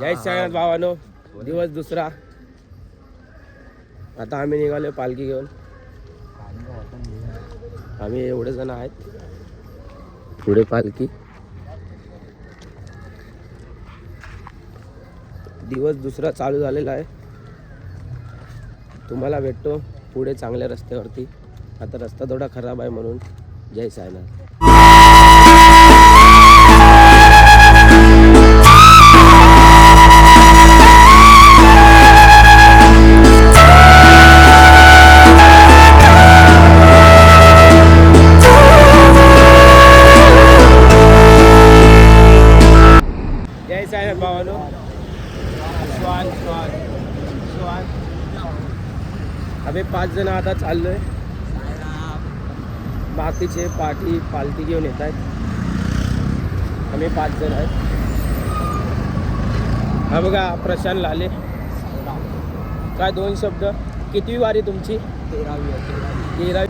जय साईनाथ भावानो. दिवस दुसरा. आता आम्ही निघालो पालखी घेऊन. आम्ही एवढे जण आहेत. पुढे पालखी. दिवस दुसरा चालू झालेला आहे. तुम्हाला भेटतो पुढे चांगल्या रस्त्यावरती. आता रस्ता थोडा खराब आहे म्हणून. जय साईनाथ पाच जण आता चाललोय. बाकीचे पाठी पालखी घेऊन येत आहेत. आम्ही पाच जण आहेत. हा बघा प्रशांत लाले. काय दोन शब्द? कितवी वारी तुमची? तेरावी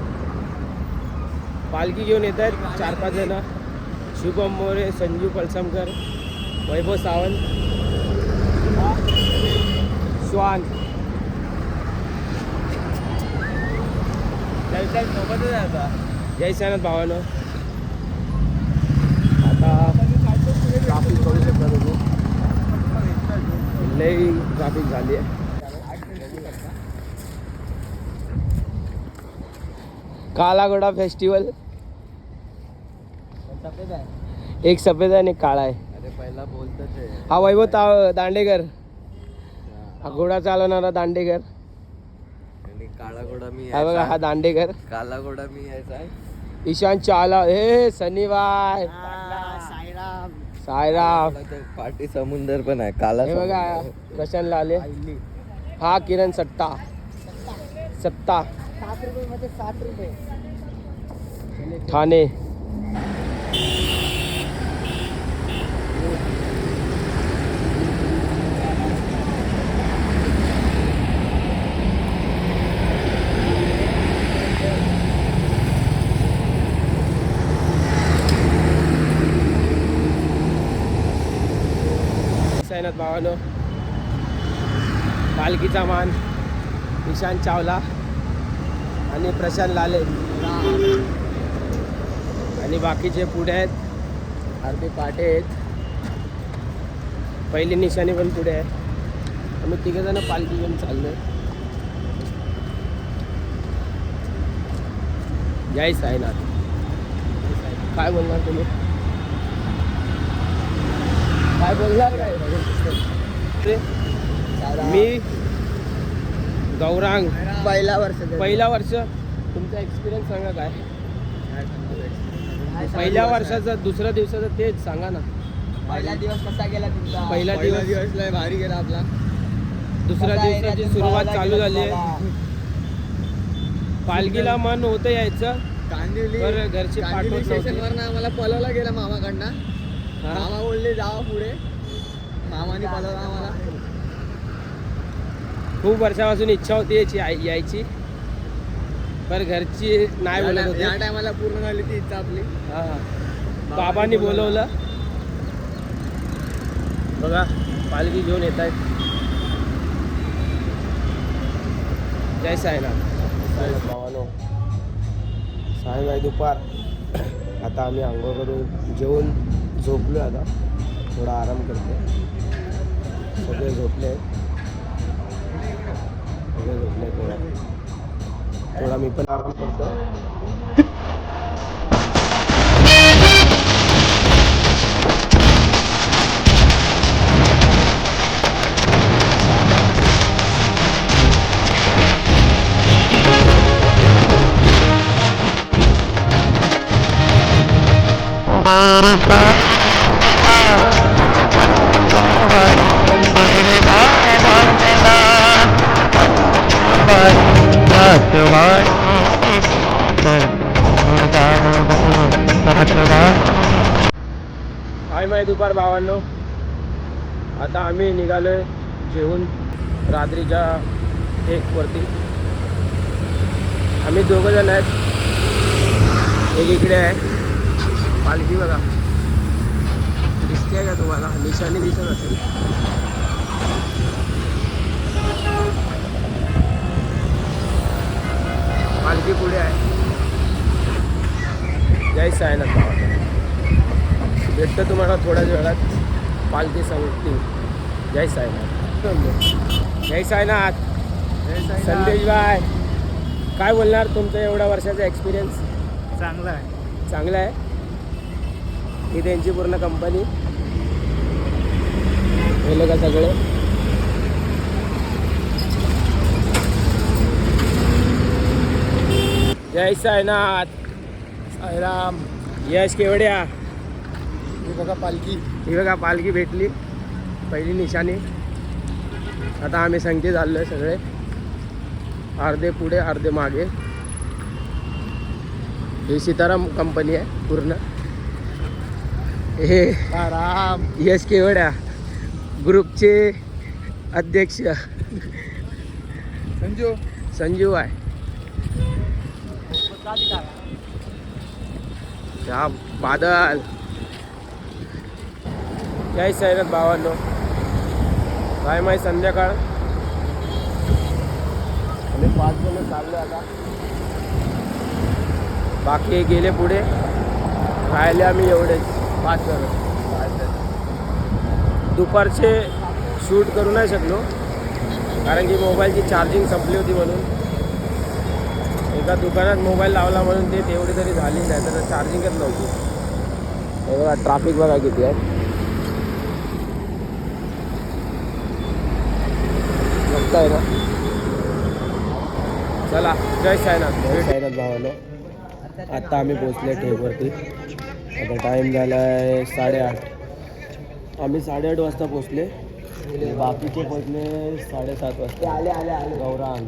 पालखी घेऊन येत आहेत चार पाच जण. शुभम मोरे संजू पलसमकर वैभव सावंत. श्वान जय साईनाथ भावानं. आता ट्राफिक करू शकता तुम्ही लई ट्राफिक झाली आहे. कालागोडा फेस्टिवल एक सफेद आहे. आणि एक काळा आहे. अरे पहिला बोलतच आहे. हा वैभव दांडेकर. हा घोडा चालवणारा दांडेकर. काळा घोडा मी हा बघा हा दांडेकर काला घोडा मी यायचा आहे. ईशान चाला हे सनीबाय सायराम काला ते पाटी समुंदर पण आहे काला हे बघा. प्रशांत लाले हा किरण सत्ता सत्ता ठाणे. आहेत भावानो पालखीचा मान ईशान चावला आणि प्रशांत लाले. आणि बाकीचे पुढे आहेत आरती पाटे आहेत. पहिली निशाणी पण पुढे आहे. आम्ही तिघे जण पालखी घेऊन चाललोय. जय साईनाथ. काय बोलणार तुम्ही काय बोलणार काय ते मी गौरांग. पहिला वर्ष पहिला वर्ष तुमचा एक्सपिरियन्स सांगा काय? पहिल्या वर्षाचं दुसऱ्या दिवसाचं तेच सांगा ना. पहिला दिवस कसा गेला तुमचा? पहिला दिवस- दिवस लय भारी गेला आपला. दुसऱ्या दिवसाची सुरुवात चालू झाली आहे. पालखीला मन होतं यायचं. कांदिवली घरचे पाठवत आम्हाला पलवला गेला मामाकडनं. मामा बोलले जावा पुढे. मामाने पलवला आम्हाला. खूप वर्षापासून इच्छा होती याची याय- यायची. पर घरची नाही बोलत या होते. टायमाला पूर्ण झाली ती इच्छा आपली. हा. बाबांनी बोलवलं. बघा पालखी घेऊन येत आहेत. जय साईनाथ. भावानो सायंकाळी दुपार. आता आम्ही आंघोळ करून जेवून झोपलो आता. थोडा आराम करतो सगळे झोपले सगळे झोपले थोडा. थोडा मी पण आराम करतो आता आम्ही निघालोय जेवून रात्रीच्या एकवरती आम्ही दोघं जण आहेत. एक इकडे आहे. पालखी बघा. दिसते का तुम्हाला? निशाणी दिसत असेल. पालखी पुढे आहे. जय सायनाथ बाबा. भेटतं तुम्हाला थोड्याच वेळात. पालखी सांगतील जय साईनाथ. जय साईनाथ. संदेश बाय काय बोलणार तुमचं एवढ्या वर्षाचा एक्सपिरियन्स चांगला आहे. चांगला आहे? ही त्यांची पूर्ण कंपनी हे लोक सगळे. जय साईनाथ. साईराम. यश केवड्या. हे बघा पालखी. ही बघा पालखी भेटली. पहिली निशाणी. आता आम्ही संगती चाललो आहे सगळे. अर्धे पुढे अर्धे मागे. ही सीताराम कंपनी आहे पूर्ण. हे राम यश केवड्या ग्रुपचे अध्यक्ष. संजू. संजू आहे. बादल. जय सैरत भावांनो. काय माहिती संध्याकाळ? आम्ही पाच जण चाललो आता. बाकी गेले पुढे. राहिले आम्ही एवढेच पाच जण. दुपारचे शूट करू नाही शकलो. कारण की मोबाईलची चार्जिंग संपली होती म्हणून. एका दुकानात मोबाईल लावला म्हणून ते तेवढी तरी झाली नाही तर चार्जिंगच नव्हती. बघा ट्राफिक बघा किती आहे. बघताय ना चला जय साईनाथ. जय साईनाथ भावानो. आत्ता आम्ही पोचले ट्रेकवरती आता टाईम झाला आहे साडेआठ. आम्ही साडेआठ वाजता पोचले बाकीचे पोचले साडेसात वाजता. आले आले आले गौरांग.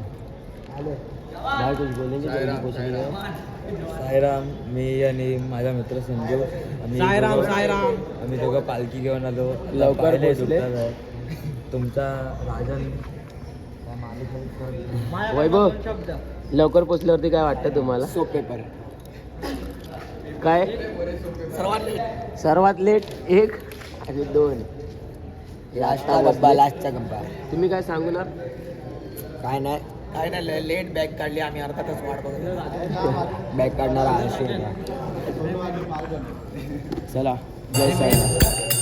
आले भाई कुछ बोलेंगे जल्दी पोचले गए साईराम मी आणि माझा मित्र संजू. आम्ही साईराम, दोघं- साईराम. आम्ही दोघं पालखी घेऊन आलो. लवकर पोहोचले. तुमचा राजन वैभव लवकर पोचल्यावरती काय वाटतं तुम्हाला? सोप पेपर काय? सर्वात लेट सर्वात लेट एक आणि दोन. लास्टचा डब्बा लास्टचा डब्बा तुम्ही काय सांगणार? काय नाही. काय नाही लेट बॅग काढली आम्ही अर्धा तास वाट बघत बॅग काढणार ऐंशी चला जय साईनाथ.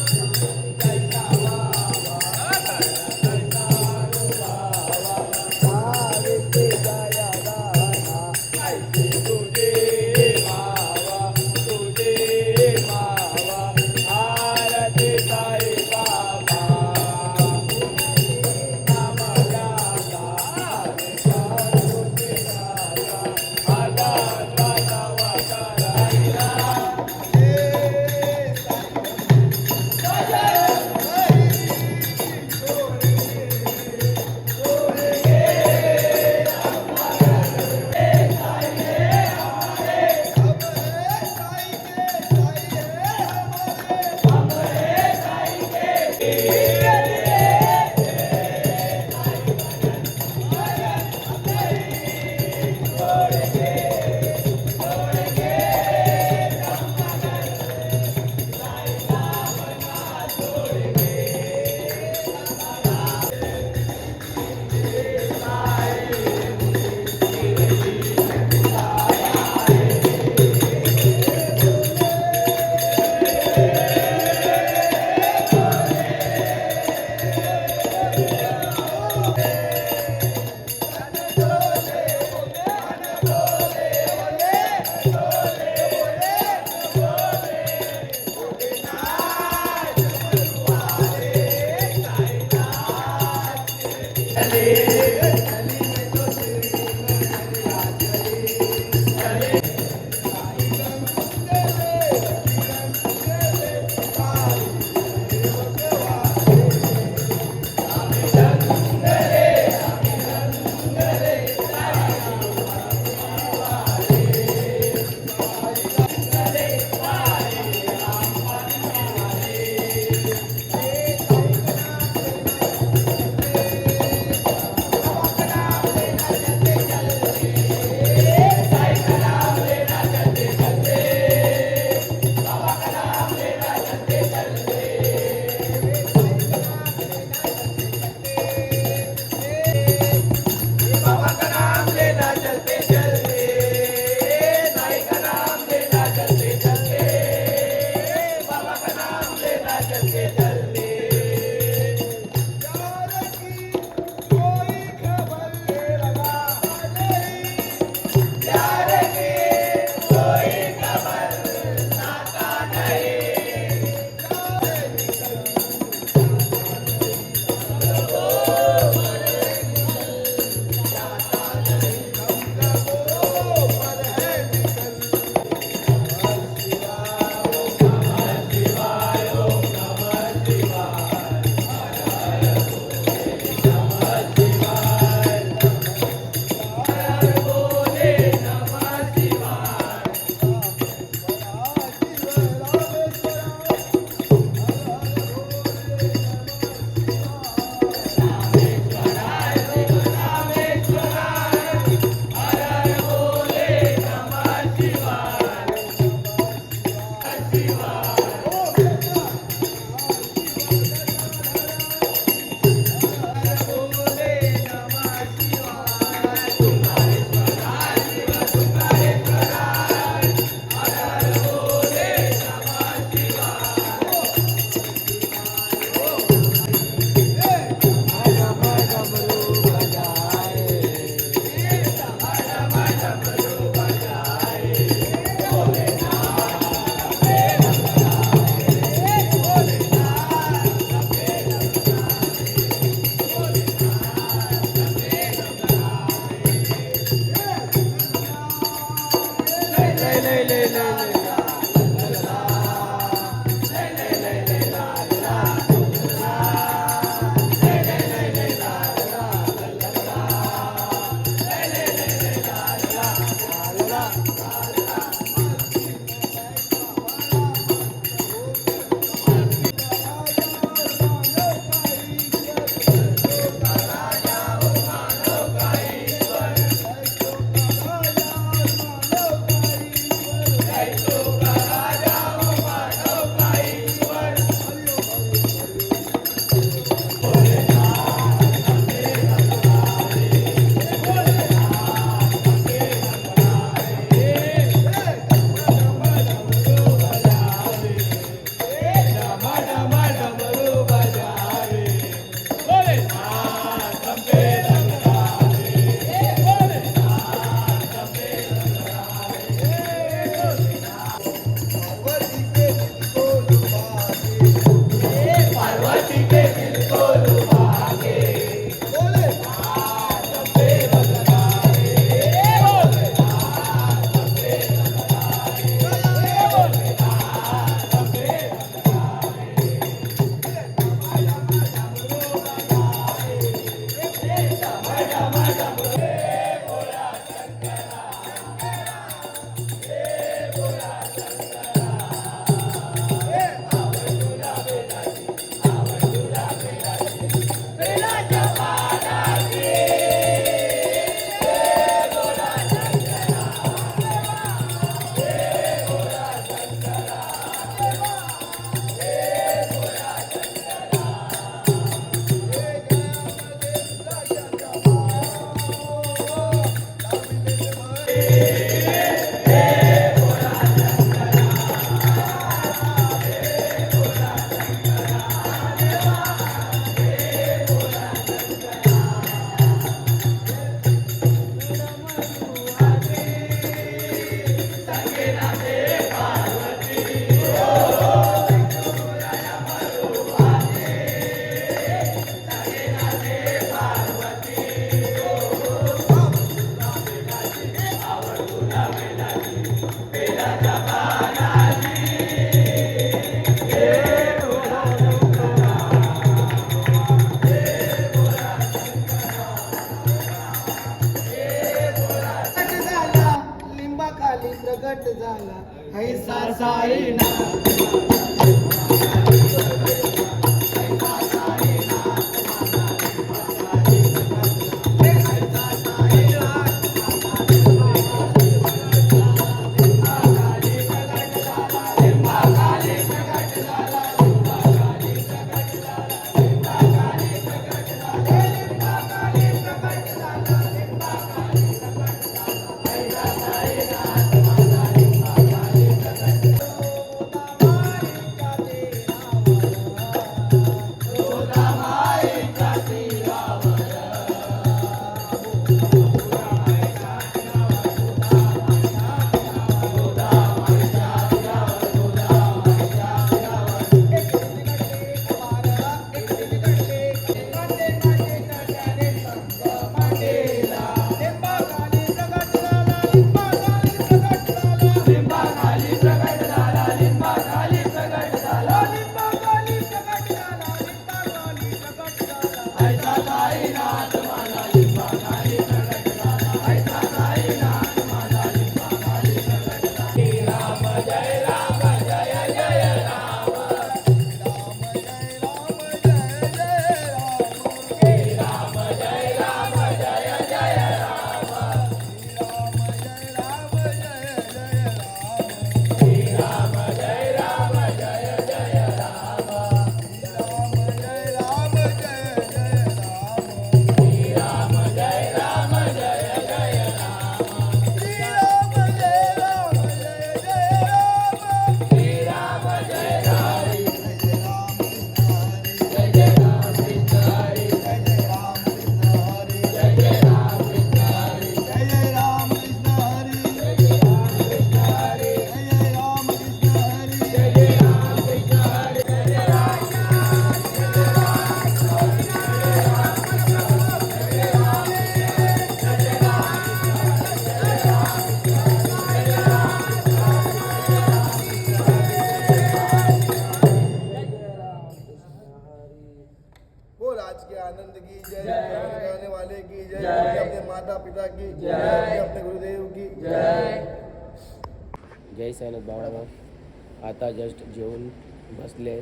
बसले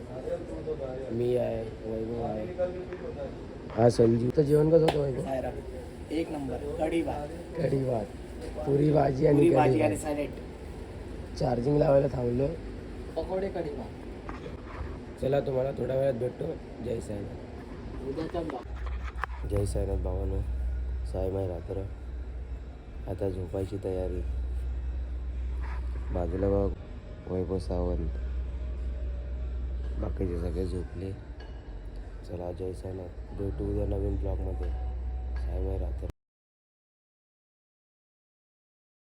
मी आहे वैभव आहे. हा संजीव. तर जेवण कसं होतं वैभव? एक नंबर. कढी भात. कढी भात. पुरी भाजी आणि भाजी आणि सॅलेड चार्जिंग लावायला थांबलो. पकोडे कढी भात. चला तुम्हाला थोड्या वेळात भेटतो. जय साईनाथ. जय साईनाथ भावानो. साईमाई रात्र. आता झोपायची तयारी. बाजूला बघ वैभव सावंत. बाकीचे सगळे झोपले. चला जय साईनाथ भेटू उद्या नवीन ब्लॉगमध्ये. साहेब रात्र.